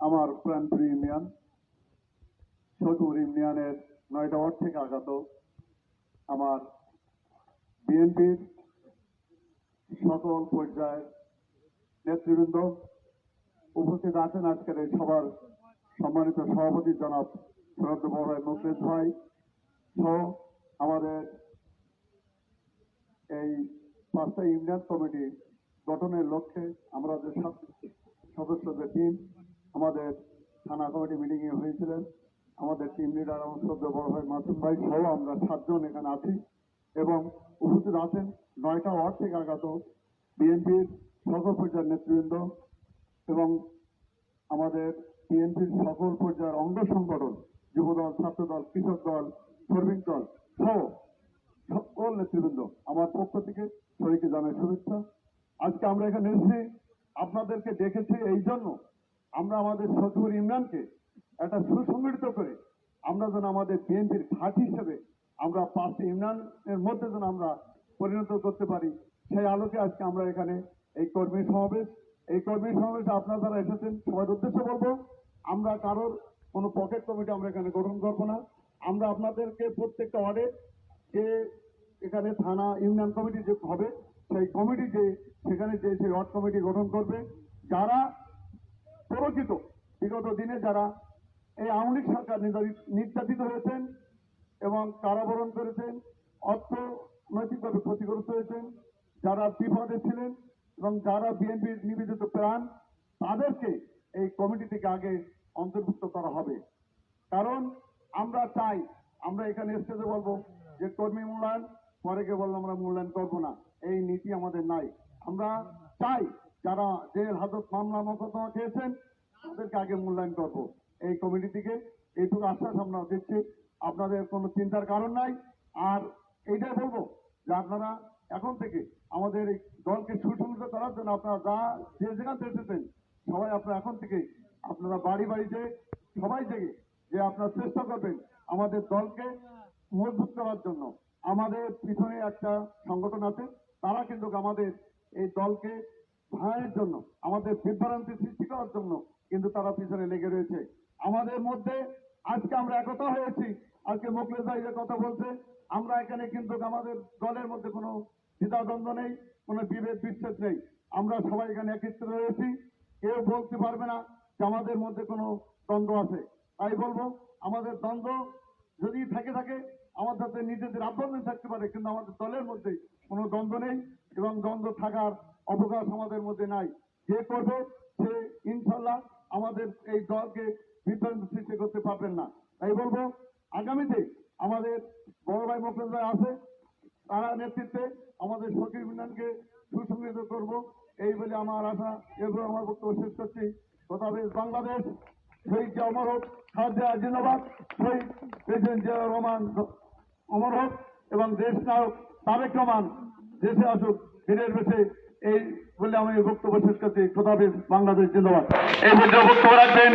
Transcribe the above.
আমার প্রাণপ্রিয় ইউনিয়ন সদুর ইউনিয়নের নয়টা ওয়ার্ড থেকে আগত আমার বিএনপির সকল পর্যায়ের নেতৃবৃন্দ উপস্থিত আছেন আজকের এই সবার সম্মানিত সভাপতি জনাব শরদ বড় মুকেশ ভাই সহ আমাদের এই পাঁচটা ইউনিয়ন কমিটি গঠনের লক্ষ্যে আমরা যে সাত সদস্যদের টিম আমাদের থানা কমিটি মিটিং এ হয়েছিলেন। আমাদের টিম লিডার আমার সদ্য বড় ভাই মাসুম ভাই সহ আমরা সাতজন এখানে আছি এবং উপস্থিত আছেন নয়টা ওয়ার্ড থেকে আগত বিএনপির সকল পর্যায়ের নেতৃবৃন্দ এবং আমাদের বিএনপির সকল পর্যায়ের অঙ্গ সংগঠন, যুবদল, ছাত্রদল, কৃষক দল, শ্রমিক দল সহ সকল নেতৃবৃন্দ আমার পক্ষ থেকে সবাইকে জানাই শুভেচ্ছা। আজকে আমরা এখানে এসেছি আপনাদেরকে দেখেছি এই জন্য আমরা আমাদের সচিবর ইমরানকে একটা সুসংগঠিত করে আমরা যেন আমাদের বিএনপির ঘাট হিসেবে আমরা পাঁচটি ইমরানের মধ্যে যেন আমরা পরিণত করতে পারি। সেই আলোকে আজকে আমরা এখানে এই কর্মী সমাবেশ, এই কর্মী সমাবেশে আপনারা যারা এসেছেন, সবার উদ্দেশ্য বলব, আমরা কারোর কোনো পকেট কমিটি আমরা এখানে গঠন করব না। আমরা আপনাদেরকে প্রত্যেকটা ওয়ার্ডে যে এখানে থানা ইউনিয়ন কমিটি যে হবে, সেই কমিটি যে, সেখানে যে সেই ওয়ার্ড কমিটি গঠন করবে, যারা প্ররোচিত, বিগত দিনে যারা এই আওয়ামী লীগ সরকার নির্যাতিত- হয়েছেন এবং কারাবরণ করেছেন, অর্থনৈতিকভাবে ক্ষতিগ্রস্ত হয়েছেন, যারা বিপদে ছিলেন এবং যারা বিএনপির নিবেদিত প্রাণ, তাদেরকে এই কমিটি থেকে আগে অন্তর্ভুক্ত করা হবে। কারণ আমরা চাই, আমরা এখানে স্টেজে বলব যে কর্মী মূল্যায়ন পরে কে বললাম, আমরা মূল্যায়ন করব না। এই নীতি আমাদের নাই। আমরা চাই যারা জেল, হাজত, মামলা, মোকদ্দমা খেয়েছেন, তাদেরকে আগে মূল্যায়ন করব। এই কমিটি থেকে এইটুকু আশ্বাস আমরা দিচ্ছি। আপনাদের কোনো চিন্তার কারণ নাই। আর এইটাই বলব যে আপনারা এখন থেকে আমাদের এই দলকে সুসংগঠিত করার জন্য আপনারা যা যে যেখান থেকে এসেছেন, সবাই আপনারা এখন থেকে আপনারা বাড়ি বাড়িতে সবাই থেকে যে আপনারা চেষ্টা করবেন আমাদের দলকে মজবুত করার জন্য। আমাদের পিছনে একটা সংগঠন আছে, তারা কিন্তু আমাদের এই দলকে ভাঙানোর জন্য, আমাদের বিভ্রান্তি সৃষ্টি করার জন্য কিন্তু তারা পিছনে লেগে রয়েছে। আমাদের মধ্যে আজকে আমরা একতা হয়েছি। আজকে মোকলেশ ভাই কথা বলছে, আমরা এখানে কিন্তু আমাদের দলের মধ্যে কোনো দ্বিধাদ্বন্দ্ব নেই, কোনো বিভেদ বিচ্ছেদ নেই। আমরা সবাই এখানে একত্রিত রয়েছি। কেউ বলতে পারবে না যে আমাদের মধ্যে কোনো দ্বন্দ্ব আছে। তাই বলব, আমাদের দ্বন্দ্ব যদি থেকে থাকে আমাদের নিজেদের আন্দোলন থাকতে পারে, কিন্তু আমাদের দলের মধ্যে কোনো দ্বন্দ্ব নেই এবং দ্বন্দ্ব থাকার অবকাশ আমাদের মধ্যে নাই। যে করবে সে ইনশাল্লাহ আমাদের এই দলকে বিভ্রান্ত সৃষ্টি করতে পারবেন না। তাই বলব, আগামীতে আমাদের বড় ভাই মোকলেশ ভাই আছে, তারা নেতৃত্বে আমাদের সচিব ইউনিয়নকে সুসংগঠিত করব। এই বলে আমার আশা, এরপর আমার বক্তব্য শেষ করছি। হবে বাংলাদেশ, শহীদ হোক, খালেদা জিন্দাবাদ, শহীদ প্রেসিডেন্ট জিয়া রহমান অমর হোক এবং দেশ নায়ক তারেক রহমান, দেশে আসুক ফিরের বেশে এই বলে আমি বক্তব্য শেষ করছি। খোদাফিজ বাংলাদেশ জিন্দাবাদ। এই পর্যন্ত বক্তব্য রাখবেন।